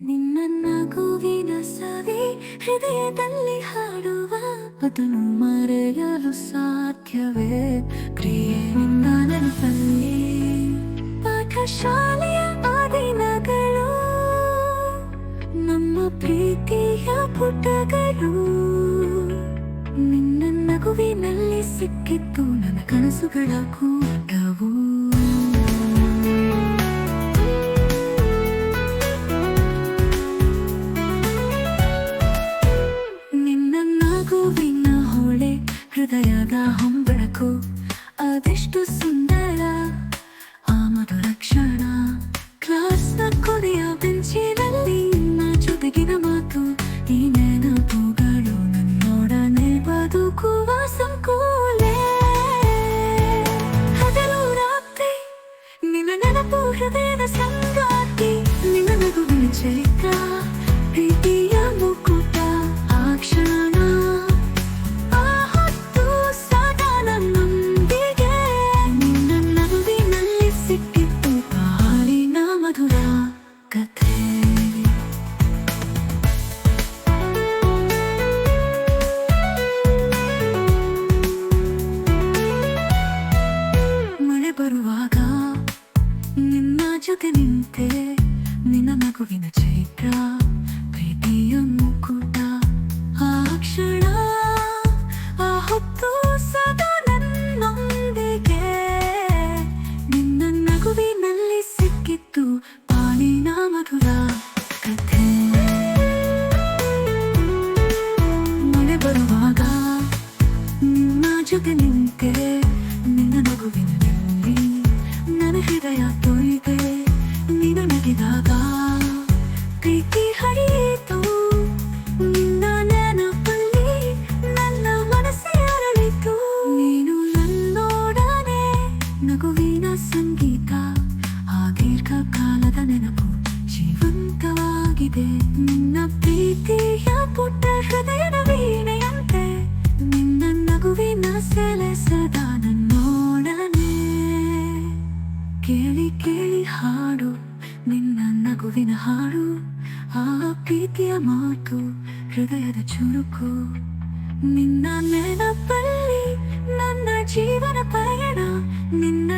ನಿನ್ನ ಸವಿ ಹೃದಯದಲ್ಲಿ ಹಾಡುವ ಅದನ್ನು ಮರೆಯಲು ಸಾಧ್ಯವೇ? ನಿನ್ನ ನೆನಪಲ್ಲಿ ಪಾಠಶಾಲೆಯ ಆದಿನಗಳು ದಿನಗಳು ನಮ್ಮ ಪ್ರೀತಿಯ ಪುಟಗಳು. ನಿನ್ನ ನಗುವಿನಲ್ಲಿ ಸಿಕ್ಕಿತ್ತು ನನ್ನ ಕನಸುಗಳ ಕೂಟವು. ಹೊಂಬಳಕು ಅದೆಷ್ಟು ಸುಂದರ ಆ ಮಧುರ ಕ್ಷಣ ಕ್ಲಾಸ್ನ ಕೊನೆಯ ಬೆಂಚಿನಲ್ಲಿ ನಿನ್ನ ಜೊತೆಗಿನ ಮಾತು ಈ ನೆನಪುಗಳು ನನ್ನೊಡನೆ ಬದುಕುವ ಸಂಕೂಲೆ ಹಗಲು ರಾತ್ರಿ ನಿನ್ನ ನೆನಪು ಹೃದಯದ ಸಂಗಾತಿ ಮಳೆ ಬರುವಾಗ ನಿನ್ನ ಜೊತೆ ನಿಂತೆ ನಿನ್ನ ನಗುವಿನ ಚೈತ್ರ হৃদয়া তৈবে মিনন বিধাতা প্রীতি হারিয়ে ನಗುವಿನ ಹಾಡು ಆ ಪ್ರೀತಿಯ ಮಾತು ಹೃದಯದ ಚುರುಕು ನಿನ್ನ ನೆನಪಲ್ಲಿ ನನ್ನ ಜೀವನ ಪಯಣ ನಿನ್ನ ನಗುವಿನಲ್ಲಿ ನನ್ನ ಪ್ರೀತಿ